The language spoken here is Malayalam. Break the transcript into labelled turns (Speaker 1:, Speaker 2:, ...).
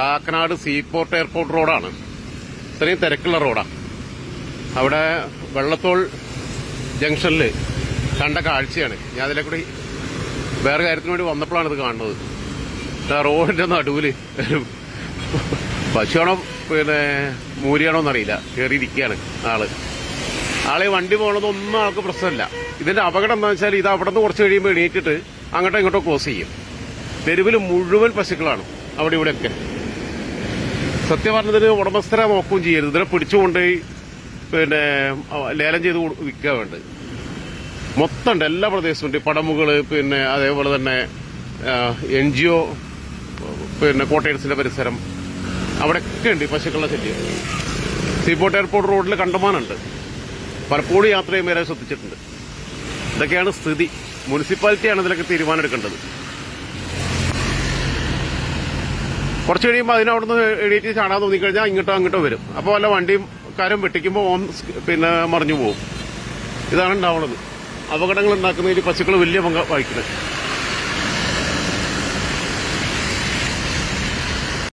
Speaker 1: കാക്കനാട് സീപോർട്ട് എയർപോർട്ട് റോഡാണ്. ഇത്രയും തിരക്കുള്ള റോഡാണ് അവിടെ വെള്ളത്തോൾ ജംഗ്ഷനിൽ കണ്ട കാഴ്ചയാണ്. ഞാൻ അതിലെ കൂടി വേറെ കാര്യത്തിന് വേണ്ടി വന്നപ്പോഴാണ് ഇത് കാണുന്നത്. റോഡിന്റെ നടുവിൽ പശുവാണോ പിന്നെ മൂരിയാണോ എന്നറിയില്ല. കയറിയിരിക്കുകയാണ് ആൾ. ആളെ വണ്ടി പോകണതൊന്നും ആൾക്ക് പ്രശ്നമില്ല. ഇതിന്റെ അപകടം എന്താ വെച്ചാൽ ഇത് അവിടെ നിന്ന് കുറച്ച് കഴിയുമ്പോൾ എണീറ്റിട്ട് അങ്ങോട്ടോ ഇങ്ങോട്ടോ ക്രോസ് ചെയ്യും. തെരുവിൽ മുഴുവൻ പശുക്കളാണ് അവിടെ ഇവിടെയൊക്കെ. സത്യം പറഞ്ഞതിന് ഉടമസ്ഥരെ നോക്കുകയും ചെയ്യരുത്. ഇതിനെ പിടിച്ചുകൊണ്ടുപോയി പിന്നെ ലേലം ചെയ്ത് വിൽക്കുക വേണ്ടത് മൊത്തം ഉണ്ട് എല്ലാ പ്രദേശവും ഉണ്ട്. പടമുകൾ പിന്നെ അതേപോലെ തന്നെ എൻ ജി ഒ പിന്നെ കോട്ടയത്തിന്റെ പരിസരം. അവിടെയൊക്കെ ഉണ്ട് പശുക്കളുടെ ശല്യം സീപോർട്ട് എയർപോർട്ട് റോഡിൽ കണ്ടമാനുണ്ട് പലപ്പോഴും യാത്ര ചെയ്യുമ്പോൾ ശ്രദ്ധിച്ചിട്ടുണ്ട്. ഇതൊക്കെയാണ് സ്ഥിതി. മുനിസിപ്പാലിറ്റിയാണ് ഇതിലൊക്കെ തീരുമാനം എടുക്കേണ്ടത് കുറച്ച് കഴിയുമ്പോൾ അതിനവിടുന്ന് എണീറ്റ് ചാടാൻ തോന്നിക്കഴിഞ്ഞാൽ ഇങ്ങോട്ടോ അങ്ങോട്ടോ വരും. അപ്പോൾ വല്ല വണ്ടിയും കാര്യം വെട്ടിക്കുമ്പോൾ ഓൺ പിന്നെ മറിഞ്ഞു പോകും ഇതാണ് ഉണ്ടാവുന്നത് അപകടങ്ങൾ ഉണ്ടാക്കുന്നതിൽ പശുക്കൾ വലിയ പങ്ക് വഹിക്കുന്നത്.